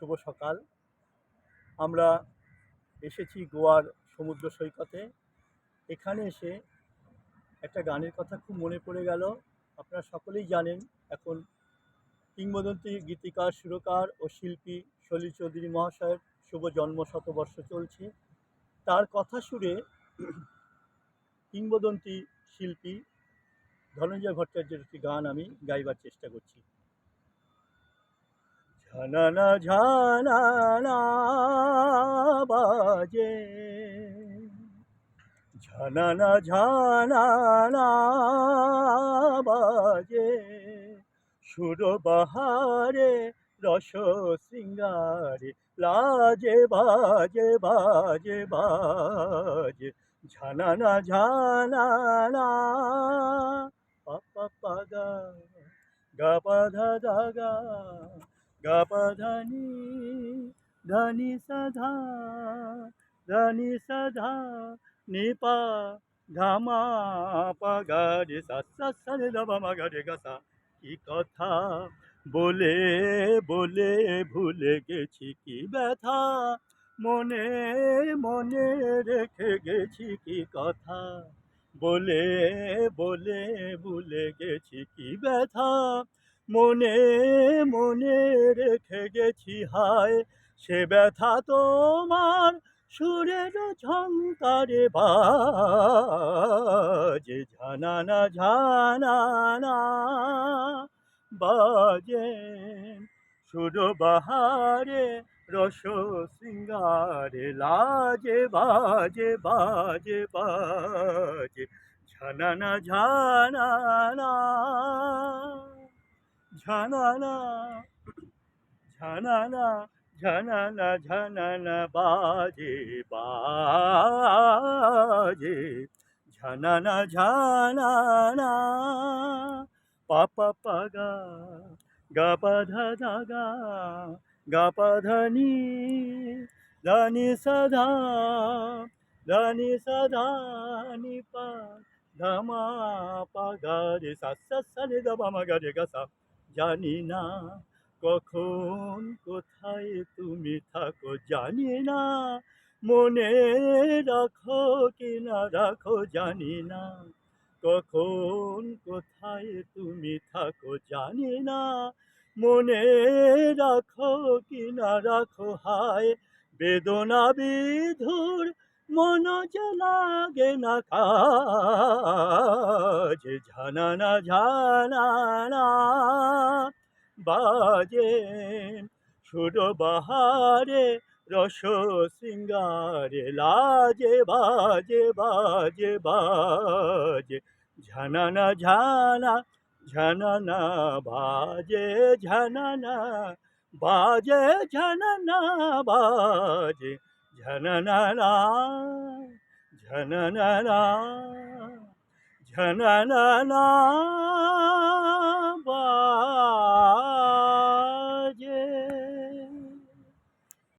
শুভ সকাল। আমরা এসেছি গোয়ার সমুদ্র সৈকতে। এখানে এসে একটা গানের কথা খুব মনে পড়ে গেল। আপনারা সকলেই জানেন, এখন কিংবদন্তি গীতিকার, সুরকার ও শিল্পী সলিল চৌধুরী মহাশয়ের শুভ জন্ম শতবর্ষ চলছে। তার কথা সুরে কিংবদন্তি শিল্পী ধনঞ্জয় ভট্টাচার্যের একটি গান আমি গাইবার চেষ্টা করছি। ঝানানা ঝানানা বাজে। ঝানানা ঝানানা বাজে। সুর বাহারে, রস শৃঙ্গারে, লাজে বাজে বাজে বাজে। ঝানানা ঝানানা পাপা পাগা গা পা, ধা ধা গা গা পা ধা নি ধা নি সা ধা ধা নি সা ধা নি পা ধা মা পা গা রে সা সা সা রে ধা পা মা গা রে গা সা কি কথা বলে বলে ভুলে গেছি কি ব্যথা মনে মনে রেখে গেছি কি কথা? বলে বলে, ভুলে গেছি কি ব্যথা? মনে মনে রেখে গেছি, হায়, সে ব্যথা তোমার সুরের ঝঙ্কারে বাজে ঝানানা ঝানানা বাজে। সুর বাহারে, রস, সিঙ্গারে, লাজে, বাজে বাজে বাজে ঝানানা ঝানানা ঝানানা ঝানানা ঝানানা ঝানানা বাজে বাজে ঝানানা ঝানানা পাপা পাগা গা পা ধা ধা গা গা পা ধা নি ধা নি সা ধা ধা নি সা ধা নি পা জানি না কখন কোথায় তুমি থাকো, জানি না। মনে রাখো কি না রাখো, জানি না কখন কোথায় তুমি থাকো, জানি না। মনে রাখো কি না রাখো, হায় বেদনা বিধুর মন যে লাগে না কাজ, ঝানানা ঝানানা বাজে। সুর বাহারে রস সিঙ্গারে লাজে, বাজে বাজে বাজে। ঝানানা ঝানা, ঝানানা বাজে ঝানানা বাজে ঝানানা বাজে। ঝানানা ঝানানা ঝানানা